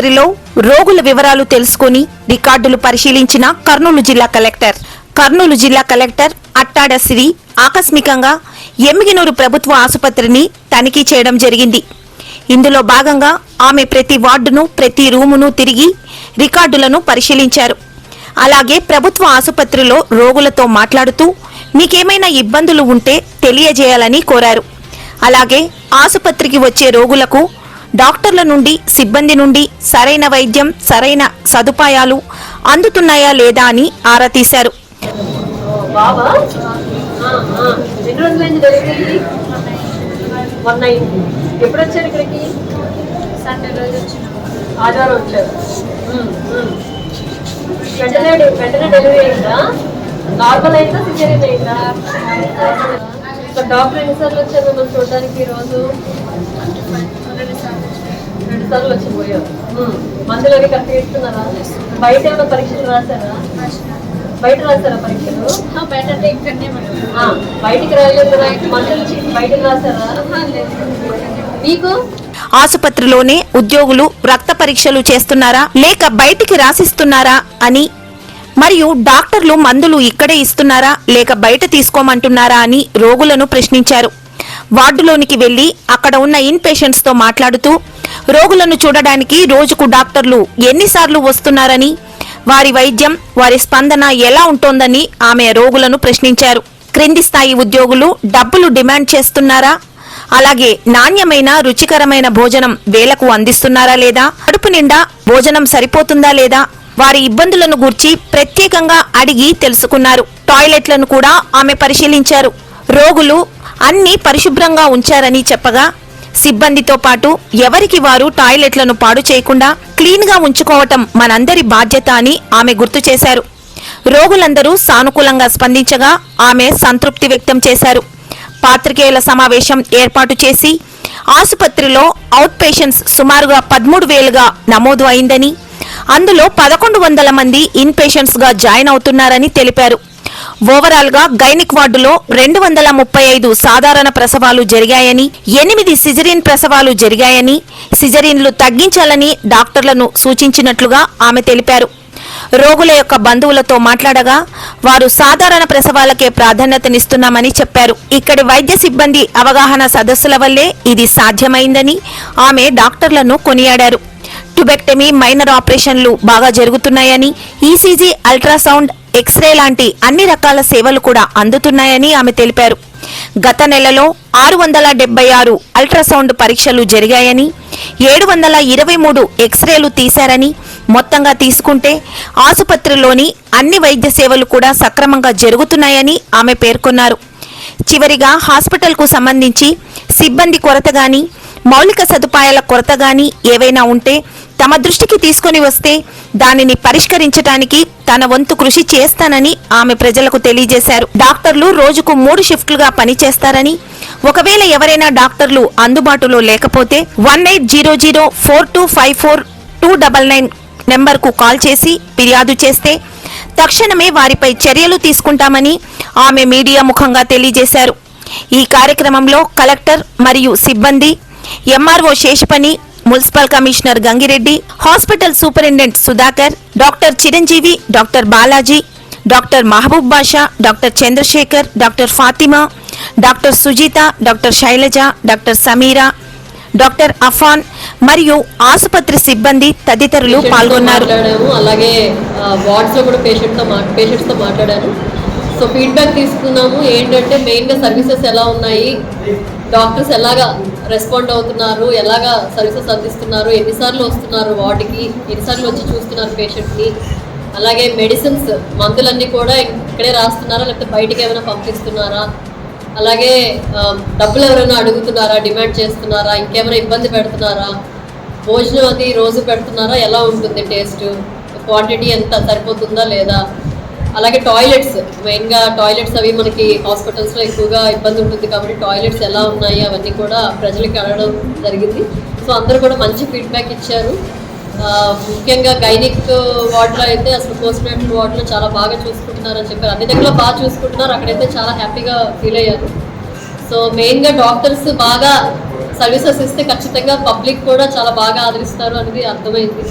ఆసుపత్రిలో రోగుల వివరాలు తెలుసుకుని రికార్డులు పరిశీలించిన కర్నూలు జిల్లా కలెక్టర్. కర్నూలు జిల్లా కలెక్టర్ అట్టాడ సిరి ఆకస్మికంగా ఎమ్మిగినూరు ప్రభుత్వ ఆసుపత్రిని తనిఖీ చేయడం జరిగింది. ఇందులో భాగంగా ఆమె ప్రతి వార్డును ప్రతి రూమును తిరిగి రికార్డులను పరిశీలించారు. అలాగే ప్రభుత్వ ఆసుపత్రిలో రోగులతో మాట్లాడుతూ మీకేమైనా ఇబ్బందులు ఉంటే తెలియజేయాలని కోరారు. అలాగే ఆసుపత్రికి వచ్చే రోగులకు డాక్టర్ల నుండి సిబ్బంది నుండి సరైన వైద్యం సరైన సదుపాయాలు అందుతున్నాయా లేదా అని ఆరా తీశారు. బాబా ఆ, ఆ. ఎన్ని రోజులైంది డెలివరీ వన్ అయింది ఎప్పుడు వచ్చారు ఇక్కడికి? సండే రోజు వచ్చినాం. ఆదివారం వచ్చారు. ఉమ్, ఉమ్. వెంటనే వెంటనే డెలివరీ అయిందా? నార్మల్ అయిందా సిజేరియన్ అయిందా? సో డాక్టర్ ఎన్నిసార్లు వచ్చారు మిమ్మల్ని చూడడానికి ఈ రోజు రెండు సార్లు రెండు సార్లు వచ్చి పోయారు ఉమ్. మందులు అవి కరెక్ట్ ఇస్తున్నారా బయట ఏమైనా పరీక్షలు రాశారా? బయట రాశారా పరీక్షలు? బయట బయటికి రాలేదు మందులు బయటకు రాశారా? మీకు ఆసుపత్రిలోనే ఉద్యోగులు రక్త పరీక్షలు చేస్తున్నారా లేక బయటికి రాసిస్తున్నారా అని మరియు డాక్టర్లు మందులు ఇక్కడే ఇస్తున్నారా లేక బయట తీసుకోమంటున్నారా అని రోగులను ప్రశ్నించారు. వార్డులోనికి వెళ్ళి అక్కడ ఉన్న ఇన్ పేషెంట్స్తో మాట్లాడుతూ రోగులను చూడడానికి రోజుకు డాక్టర్లు ఎన్నిసార్లు వస్తున్నారని వారి వైద్యం వారి స్పందన ఎలా ఉంటోందని ఆమె రోగులను ప్రశ్నించారు. క్రింది స్థాయి ఉద్యోగులు డబ్బులు డిమాండ్ చేస్తున్నారా? అలాగే నాణ్యమైన రుచికరమైన భోజనం వేలకు అందిస్తున్నారా లేదా? కడుపు నిండా భోజనం సరిపోతుందా లేదా? వారి ఇబ్బందులను గూర్చి ప్రత్యేకంగా అడిగి తెలుసుకున్నారు. టాయిలెట్లను కూడా ఆమె పరిశీలించారు. రోగులు అన్ని పరిశుభ్రంగా ఉంచారని చెప్పగా సిబ్బందితో పాటు ఎవరికి వారు టాయిలెట్లను పాడు చేయకుండా క్లీన్గా ఉంచుకోవటం మనందరి బాధ్యత అని ఆమె గుర్తు చేశారు. రోగులందరూ సానుకూలంగా స్పందించగా ఆమె సంతృప్తి వ్యక్తం చేశారు. పాత్రికేయుల సమావేశం ఏర్పాటు చేసి ఆసుపత్రిలో అవుట్ పేషెంట్స్ సుమారుగా పదమూడు వేలుగా నమోదు అయిందని అందులో పదకొండు వందల మంది ఇన్ పేషెంట్స్గా జాయిన్ అవుతున్నారని తెలిపారు. ఓవరాల్గా గైనిక్ వార్డులో రెండు వందల ముప్పై ఐదు సాధారణ ప్రసవాలు జరిగాయని ఎనిమిది సిజరిన్ ప్రసవాలు జరిగాయని సిజరిన్లు తగ్గించాలని డాక్టర్లను సూచించినట్లుగా ఆమె తెలిపారు. రోగుల యొక్క బంధువులతో మాట్లాడగా వారు సాధారణ ప్రసవాలకే ప్రాధాన్యతనిస్తున్నామని చెప్పారు. ఇక్కడి వైద్య సిబ్బంది అవగాహన సదస్సుల వల్లే ఇది సాధ్యమైందని ఆమె డాక్టర్లను కొనియాడారు. ట్యుబెక్టమీ మైనర్ ఆపరేషన్లు బాగా జరుగుతున్నాయని ఈసీజీ అల్ట్రాసౌండ్ ఎక్స్రే లాంటి అన్ని రకాల సేవలు కూడా అందుతున్నాయని ఆమె తెలిపారు. గత నెలలో ఆరు వందల డెబ్బై ఆరు అల్ట్రాసౌండ్ పరీక్షలు జరిగాయని ఏడు వందల ఇరవై మూడు ఎక్స్రేలు తీశారని మొత్తంగా తీసుకుంటే ఆసుపత్రిలోని అన్ని వైద్య సేవలు కూడా సక్రమంగా జరుగుతున్నాయని ఆమె పేర్కొన్నారు. చివరిగా హాస్పిటల్కు సంబంధించి సిబ్బంది కొరత గాని మౌలిక సదుపాయాల కొరత గాని ఏవైనా ఉంటే తమ దృష్టికి తీసుకొని వస్తే దానిని పరిష్కరించడానికి తన వంతు కృషి చేస్తానని ఆమె ప్రజలకు తెలియజేశారు. డాక్టర్లు రోజుకు మూడు షిఫ్ట్లుగా పనిచేస్తారని ఒకవేళ ఎవరైనా డాక్టర్లు అందుబాటులో లేకపోతే one eight zero zero four two five four two double nine నెంబర్కు కాల్ చేసి ఫిర్యాదు చేస్తే తక్షణమే వారిపై చర్యలు తీసుకుంటామని ఆమె మీడియా ముఖంగా తెలియజేశారు. ఈ కార్యక్రమంలో కలెక్టర్ మరియు సిబ్బంది MRO Seshapani municipal commissioner Gangireddy hospital superintendent Sudhakar doctor Chiranjeevi doctor Balaji doctor Mehboob Basha doctor Chandrasekhar doctor Fathima doctor Sujitha doctor Sailaja doctor Sameera doctor Afan మరియు ఆసుపత్రి సిబ్బంది తదితరులు పాల్గొన్నారు. అలాగే వార్డ్స్లో కూడా పేషెంట్తో పేషెంట్స్తో మాట్లాడాను. సో ఫీడ్బ్యాక్ తీసుకున్నాము. ఏంటంటే మెయిన్గా సర్వీసెస్ ఎలా ఉన్నాయి? డాక్టర్స్ ఎలాగా రెస్పాండ్ అవుతున్నారు? ఎలాగా సర్వీసెస్ అందిస్తున్నారు? ఎన్నిసార్లు వస్తున్నారు వార్డుకి? ఎన్నిసార్లు వచ్చి చూస్తున్నారు పేషెంట్ని? అలాగే మెడిసిన్స్ మందులన్నీ కూడా ఇక్కడే రాస్తున్నారా? లేకపోతే బయటికి ఏమైనా పంపిస్తున్నారా? అలాగే డబ్బులు ఎవరైనా అడుగుతున్నారా? డిమాండ్ చేస్తున్నారా? ఇంకేమైనా ఇబ్బంది పెడుతున్నారా? భోజనం అది రోజు పెడుతున్నారా? ఎలా ఉంటుంది టేస్ట్? క్వాంటిటీ ఎంత? సరిపోతుందా లేదా? అలాగే టాయిలెట్స్ మెయిన్గా టాయిలెట్స్ అవి మనకి హాస్పిటల్స్లో ఎక్కువగా ఇబ్బంది ఉంటుంది కాబట్టి టాయిలెట్స్ ఎలా ఉన్నాయి అవన్నీ కూడా ప్రజలకి అడగడం జరిగింది. సో అందరూ కూడా మంచి ఫీడ్బ్యాక్ ఇచ్చారు. ముఖ్యంగా గైనిక్ వార్డులో అయితే అసలు పోస్ట్ నేటల్ వార్డులో చాలా బాగా చూసుకుంటున్నారని చెప్పారు. అన్ని దగ్గర బాగా చూసుకుంటున్నారు. అక్కడైతే చాలా హ్యాపీగా ఫీల్ అయ్యారు. సో మెయిన్గా డాక్టర్స్ బాగా సర్వీసెస్ ఇస్తే ఖచ్చితంగా పబ్లిక్ కూడా చాలా బాగా ఆదరిస్తారు అనేది అర్థమైంది.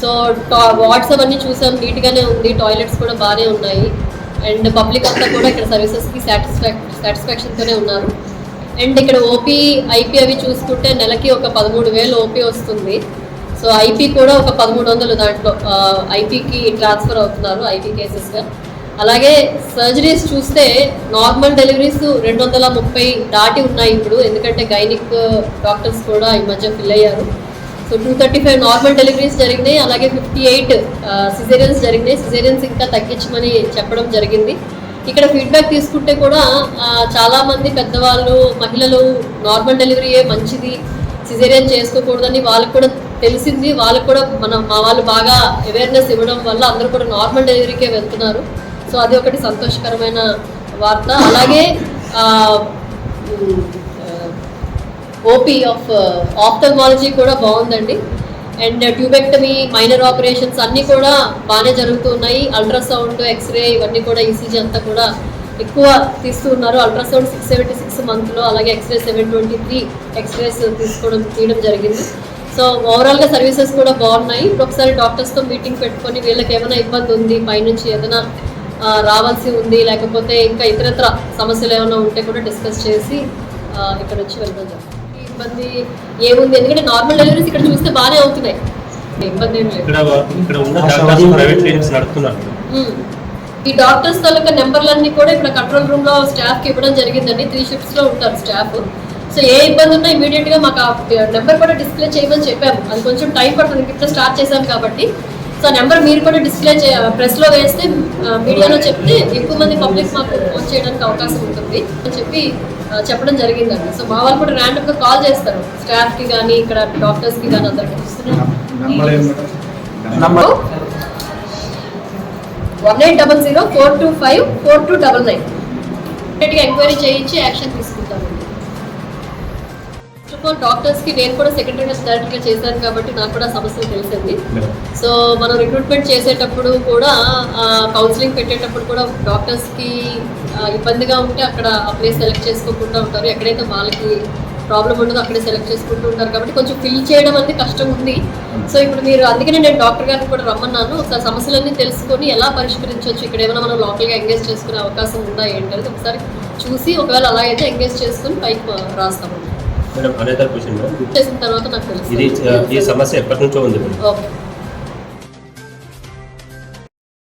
సో వార్డ్స్ అవన్నీ చూసాం. నీట్గానే ఉంది. టాయిలెట్స్ కూడా బాగానే ఉన్నాయి. అండ్ పబ్లిక్ అంతా కూడా ఇక్కడ సర్వీసెస్కి సాటిస్ఫాక్ సాటిస్ఫాక్షన్తోనే ఉన్నారు. అండ్ ఇక్కడ ఓపీ ఐపీ అవి చూసుకుంటే నెలకి ఒక పదమూడు వేలు ఓపీ వస్తుంది. సో ఐపీ కూడా ఒక పదమూడు వందలు దాంట్లో ఐపీకి ట్రాన్స్ఫర్ అవుతున్నారు ఐపీ కేసెస్గా. అలాగే సర్జరీస్ చూస్తే నార్మల్ డెలివరీస్ రెండు వందల ముప్పై దాటి ఉన్నాయి ఇప్పుడు. ఎందుకంటే గైనిక్ డాక్టర్స్ కూడా ఈ మధ్య ఫిల్ అయ్యారు. So two thirty five normal deliveries జరిగినాయి. అలాగే ఫిఫ్టీ ఎయిట్ సిజేరియన్స్ జరిగినాయి. సిజేరియన్స్ ఇంకా తగ్గించమని చెప్పడం జరిగింది. ఇక్కడ ఫీడ్బ్యాక్ తీసుకుంటే కూడా చాలామంది పెద్దవాళ్ళు మహిళలు నార్మల్ డెలివరీయే మంచిది సిజేరియన్ చేసుకోకూడదని వాళ్ళకు కూడా తెలిసింది. వాళ్ళకు కూడా మనం మా వాళ్ళు బాగా అవేర్నెస్ ఇవ్వడం వల్ల అందరూ కూడా నార్మల్ డెలివరీకే వెళ్తున్నారు. సో అది ఒకటి సంతోషకరమైన వార్త. అలాగే ఓపీ ఆఫ్ ఆప్థల్మాలజీ కూడా బాగుందండి. అండ్ ట్యూబెక్టమీ మైనర్ ఆపరేషన్స్ అన్నీ కూడా బాగానే జరుగుతున్నాయి. అల్ట్రాసౌండ్ ఎక్స్రే ఇవన్నీ కూడా ఈసీజీ అంతా కూడా ఎక్కువ తీస్తున్నారు. అల్ట్రాసౌండ్ సిక్స్ సెవెంటీ సిక్స్ మంత్లో అలాగే X-ray seven twenty three X-rays తీసుకోవడం తీయడం జరిగింది. సో ఓవరాల్గా సర్వీసెస్ కూడా బాగున్నాయి. ఇప్పుడు ఒకసారి డాక్టర్స్తో మీటింగ్ పెట్టుకొని వీళ్ళకి ఏమైనా ఇబ్బంది ఉంది పైనుంచి ఏదైనా రావాల్సి ఉంది లేకపోతే ఇంకా ఇతరత్ర సమస్యలు ఏమైనా ఉంటే కూడా డిస్కస్ చేసి ఇక్కడ వచ్చి వెళ్ళడం జరుగుతుంది. ఇబ్బంది ఏముంది? ఎందుకంటే నార్మల్ డెలివరీస్ ఇక్కడ చూస్తే బాగానే అవుతున్నాయి. ఇబ్బంది ఏం లేదు. ఇక్కడ ఇక్కడ ఉన్న డాక్టర్స్ ప్రైవేట్ క్లినిక్స్ నడుపుతున్నారు. మ్మ్. ఈ డాక్టర్స్ తాలూకా నెంబర్లన్నీ కూడా ఇక్కడ కంట్రోల్ రూమ్లో స్టాఫ్కి ఇవ్వడం జరిగిందండి. త్రీ షిఫ్ట్స్లో ఉంటారు స్టాఫ్ సో ఏ ఇబ్బంది ఉన్నా ఇమీడియట్గా మాకు నెంబర్ కూడా డిస్ప్లే చేయమని చెప్పాము. అది కొంచెం టైం పడుతుంది. ఇప్పుడు స్టార్ట్ చేశాం కాబట్టి. సో నెంబర్ మీరు కూడా డిస్ప్లే చే ప్రెస్లో వేస్తే మీడియాలో చెప్తే ఎక్కువ మంది పబ్లిక్ మాకు ఫోన్ చేయడానికి అవకాశం ఉంటుంది అని చెప్పి చెప్పడం జరిగిందండి. సో మా వాళ్ళు కూడా ర్యాండమ్గా కాల్ చేస్తారు. స్టాఫ్కి కానీ ఇక్కడ డాక్టర్స్కి కానీ అందరికి one eight double zero four two five four two double nine. Enquiry చేయించి యాక్షన్ తీసుకుంటాను ఫస్ట్ ఆఫ్ ఆల్ డాక్టర్స్కి నేను కూడా సెక్రటరీగా డైరెక్టర్గా చేశాను కాబట్టి నాకు కూడా సమస్యలు తెలిసింది. సో మనం రిక్రూట్మెంట్ చేసేటప్పుడు కూడా కౌన్సిలింగ్ పెట్టేటప్పుడు కూడా డాక్టర్స్కి ఇబ్బందిగా ఉంటే అక్కడ ఆ ప్లేస్ సెలెక్ట్ చేసుకోకుండా ఉంటారు. ఎక్కడైతే వాళ్ళకి ప్రాబ్లం ఉండదో అక్కడే సెలెక్ట్ చేసుకుంటూ ఉంటారు. కాబట్టి కొంచెం ఫిల్ చేయడం అనేది కష్టం ఉంది. సో ఇప్పుడు మీరు అందుకనే నేను డాక్టర్ గారిని కూడా రమ్మన్నాను. ఒకసారి సమస్యలన్నీ తెలుసుకొని ఎలా పరిష్కరించవచ్చు ఇక్కడ ఏమైనా మనం లోకల్గా ఎంగేజ్ చేసుకునే అవకాశం ఉందా ఏంటనేది ఒకసారి చూసి ఒకవేళ అలా అయితే ఎంగేజ్ చేసుకుని పైకి రాస్తాము. మేడం తర్వాత నాకు ఇది ఈ సమస్య ఎప్పటి నుంచో ఉంది మేడం. ఓకే.